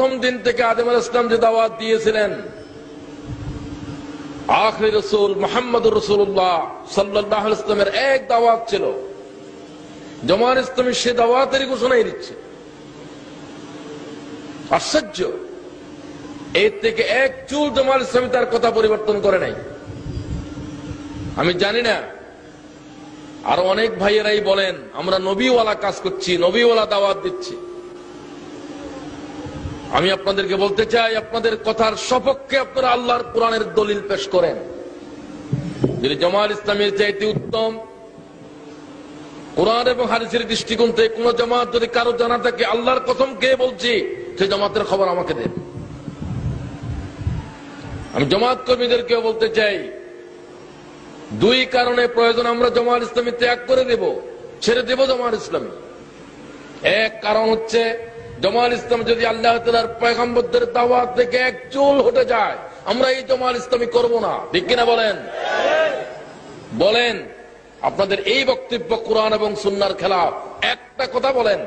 প্রথম দিন থেকে আদম আল ইসলাম যে দাওয়াত দিয়েছিলেন, আখরি রসুল মোহাম্মদ রসুল্লাহ সাল্লাহ ইসলামের এক দাওয়াত ছিল। জমান ইসলামী সে দাওয়াতেরই ঘোষণাই দিচ্ছে। আশ্চর্য! এর থেকে এক চুল জমাল ইসলামী তার কথা পরিবর্তন করে নাই। আমি জানি না, আর অনেক ভাইয়েরাই বলেন, আমরা নবীওয়ালা কাজ করছি, নবীওয়ালা দাওয়াত দিচ্ছি। আমি আপনাদেরকে বলতে চাই, আপনাদের কথার সপক্ষে আপনারা আল্লাহর কোরআনের দলিল পেশ করেন। যদি জামাল ইসলামের চাইতে উত্তম, কোরআন এবং হারিসের দৃষ্টিকোণ থেকে কোন জামাত যদি কারও জানা থাকে, আল্লাহর কথম কে বলছি সেই জামাতের খবর আমাকে দেন আমি জামাত কর্মীদেরকেও বলতে চাই, দুই কারণে প্রয়োজন আমরা জামাল ইসলামী ত্যাগ করে দেব, ছেড়ে দেব জামাল ইসলামী। এক কারণ হচ্ছে জমাল ইসলাম যদি আল্লাহ তালার পয়গম্বরদের দাওয়াত থেকে এক চুল হটে যায়, আমরা এই জমাল ইসলামী করব না। ঠিক কিনা বলেন? বলেন, আপনাদের এই বক্তব্য কোরআন এবং সুন্নার খেলাফ। একটা কথা বলেন,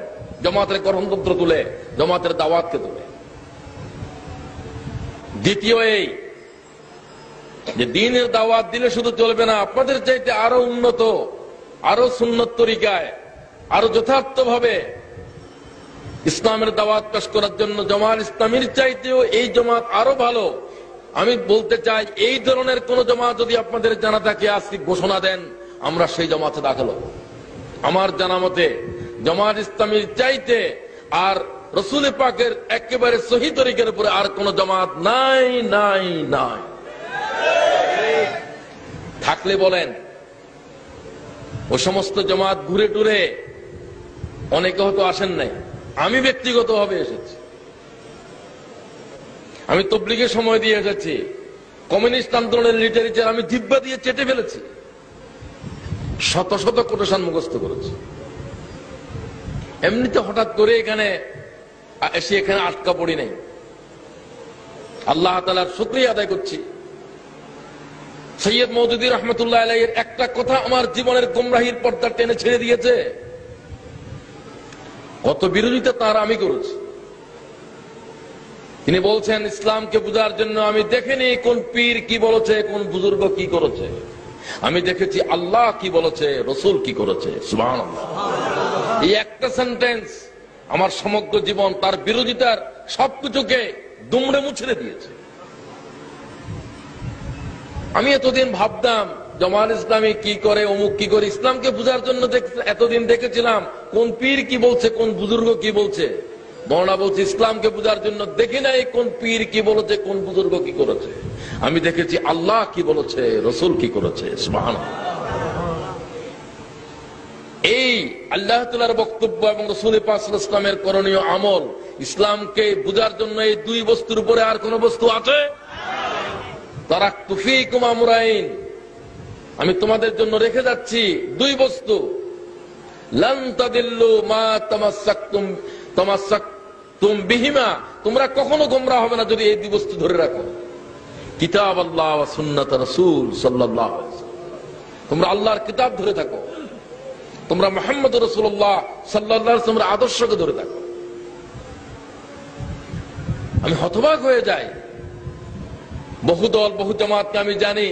জমাতের গ্রহণতন্ত্র তুলে, জমাতের দাওয়াতকে তুলে। দ্বিতীয় এই, যে দিনের দাওয়াত দিলে শুধু চলবে না, আপনাদের চাইতে আরও উন্নত, আরও সুন্নত তরিকায়, আরও যথার্থ ভাবে ইসলামের দাওয়াত পেশ করার জন্য জামাল ইসলামীর চাইতেও এই জমাত আরও ভালো। আমি বলতে চাই, এই ধরনের কোন জমাত যদি আপনাদের জানা থাকে আজকে ঘোষণা দেন, আমরা সেই জমাতে দাখল আমার জানা মতে, জামাত ইসলামীর চাইতে আর রসুল পাকের একেবারে সহি তরিকের উপরে আর কোন জমাত নাই নাই নাই। থাকলে বলেন, ও সমস্ত জমাত ঘুরে টুরে অনেকে হয়তো আসেন নাই। আমি ব্যক্তিগতভাবে এসেছি। আমি তবলিগে সময় দিয়ে এসেছি। কমিউনিস্ট আন্দোলনের লিটারেচার আমি দিব্যা দিয়ে চেটে ফেলেছি। শত শত কোটেশন মুখস্থ করেছি। এমনিতে হঠাৎ করে এখানে, এসে এখানে আটকা পড়ি নাই। আল্লাহ তালার শুক্রিয়া আদায় করছি। সৈয়দ মৌদুদি রহমতুল্লাহ আলাইয়ের একটা কথা আমার জীবনের গুমরাহির পর্দা টেনে ছেড়ে দিয়েছে। কত বিরোধিতা তার আমি করেছি। তিনি বলছেন, ইসলামকে বুঝার জন্য আমি দেখিনি কোন পীর কি বলেছে, কোন বুজুর্গ কি করেছে। আমি দেখেছি আল্লাহ কি বলেছে, রসুল কি করেছে এই একটা সেন্টেন্স আমার সমগ্র জীবন, তার বিরোধিতার সবকিছুকে দুমড়ে মুছড়ে দিয়েছে। আমি এতদিন ভাবতাম জমাল ইসলামী কি করে, অমুক কি করে? ইসলামকে বুঝার জন্য এতদিন দেখেছিলাম কোন পীর কি বলছে, কোন বুজুর্গ কি বলছে। মরনা বলছে, ইসলামকে বুঝার জন্য দেখি নাই কোন পীর কি বলেছে, কোন বুজুর্গ কি করেছে। আমি দেখেছি আল্লাহ কি বলেছে, রসুল কি করেছে এই আল্লাহ তালার বক্তব্য এবং রসুল ইসলামের করণীয় আমল, ইসলামকে বুঝার জন্য এই দুই বস্তুর উপরে আর কোন বস্তু আছে? তারা তুফি কুমা মুরাইন। আমি তোমাদের জন্য রেখে যাচ্ছি দুই বস্তু। বিহিমা। তোমরা কখনো গোমরা হবে না যদি এই দুই বস্তু ধরে রাখো। কিতাব আল্লাহ রসুল সাল্লাহ তোমরা আল্লাহর কিতাব ধরে থাকো। তোমরা মোহাম্মদ রসুল্লাহ সাল্লাহ আদর্শকে ধরে থাকো। আমি হতবাক হয়ে যাই। বহু দল, বহু জামাতকে আমি জানি।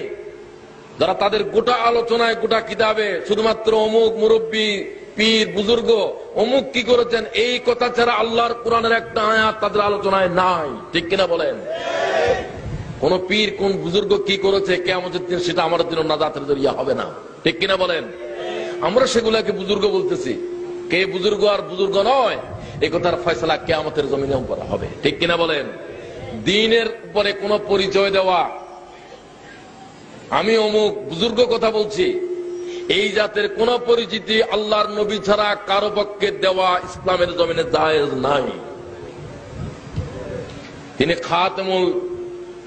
যারা তাদের গোটা আলোচনায়, গোটা কিতাবে শুধুমাত্র অমুক মুরব্বী, পীর, বুজুর্গ, অমুক কি করেছেন, এই কথা ছাড়া আল্লাহর কোরআনের একটা আয়াত তাদের আলোচনায় নাই। ঠিক কিনা বলেন? কোন পীর, কোন বুজুর্গ কি করেছে কে আমাদের দিন সেটা আমাদের জন্য নাজাতের জরিয়া হবে না। ঠিক কিনা বলেন? আমরা সেগুলাকে বুজুর্গ বলতেছি। কে বুজুর্গ আর বুজুর্গ নয় এই কথার ফয়সলা কে আমাদের জমিনে করা হবে। ঠিক কিনা বলেন? দিনের উপরে কোন পরিচয় দেওয়া আমি অমুক বুজুর্গ কথা বলছি। এই জাতের কোন পরিচিতি আল্লাহর নবী ছাড়া কারও পক্ষে দেওয়া ইসলামের জমিনে জায়েজ নাই। তিনি খাতমুল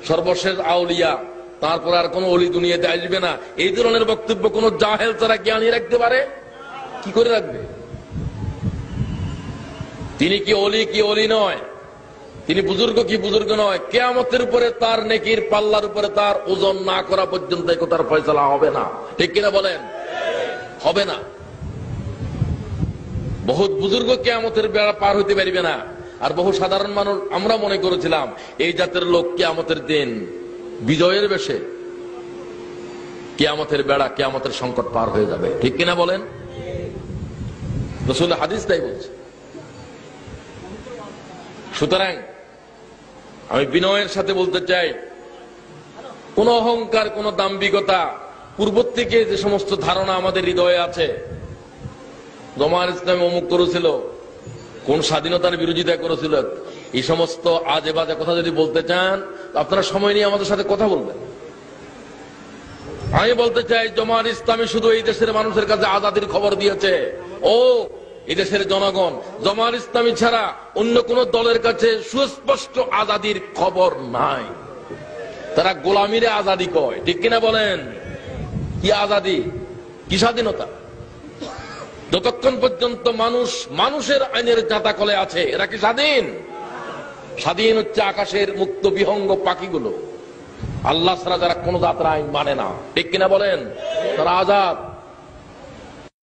সর্বশেষ আউলিয়া, তারপর আর কোন অলি দুনিয়াতে আসবে না। এই ধরনের বক্তব্য কোন জাহেল ছাড়া জ্ঞানী রাখতে পারে? কি করে রাখবে? তিনি কি অলি কি অলি নয়? তিনি বুজুর্গ কি বুজুর্গ নয়, কেয়ামতের উপরে তার নেকির পাল্লার উপরে তার ওজন না করা পর্যন্ত তার ফয়সলা হবে না। ঠিক কিনা বলেন? হবে না। বহুত বুজুর্গ কেয়ামতের বেড়া পার হইতে পারবে না। আর বহু সাধারণ মানুষ আমরা মনে করেছিলাম, এই জাতের লোক কেয়ামতের দিন বিজয়ের বেশে কেয়ামতের বেড়া, কেয়ামতের সংকট পার হয়ে যাবে। ঠিক কিনা বলেন? হাদিস তাই বলছে। সুতরাং আমি বিনয়ের সাথে বলতে চাই, কোন অহংকার, কোন দাম্ভিকতা, পূর্ব থেকে যে সমস্ত ধারণা আমাদের হৃদয়ে আছে জমার ইসলাম অমুক করেছিল, কোন স্বাধীনতার বিরোধিতা করেছিল, এই সমস্ত আজে বাজে কথা যদি বলতে চান আপনারা সময় নিয়ে আমাদের সাথে কথা বলবেন। আমি বলতে চাই জমার ইসলামী শুধু এই দেশের মানুষের কাছে আজাদির খবর দিয়েছে। ও এই দেশের জনগণ জমার ইসলামী ছাড়া অন্য কোন দলের কাছে সুস্পষ্ট আজাদির খবর নাই। তারা গোলামিরে আজাদি কয়, ঠিক কিনা বলেন? কি আজাদি? কি স্বাধীনতা যতক্ষণ পর্যন্ত মানুষ, মানুষের আইনের জাতাকলে আছে, এরা কি স্বাধীন? স্বাধীন হচ্ছে আকাশের মুক্ত বিহঙ্গ পাখিগুলো। আল্লাহ ছাড়া যারা কোন জাতের আইন মানে না, ঠিক কিনা বলেন? তারা আজাদ।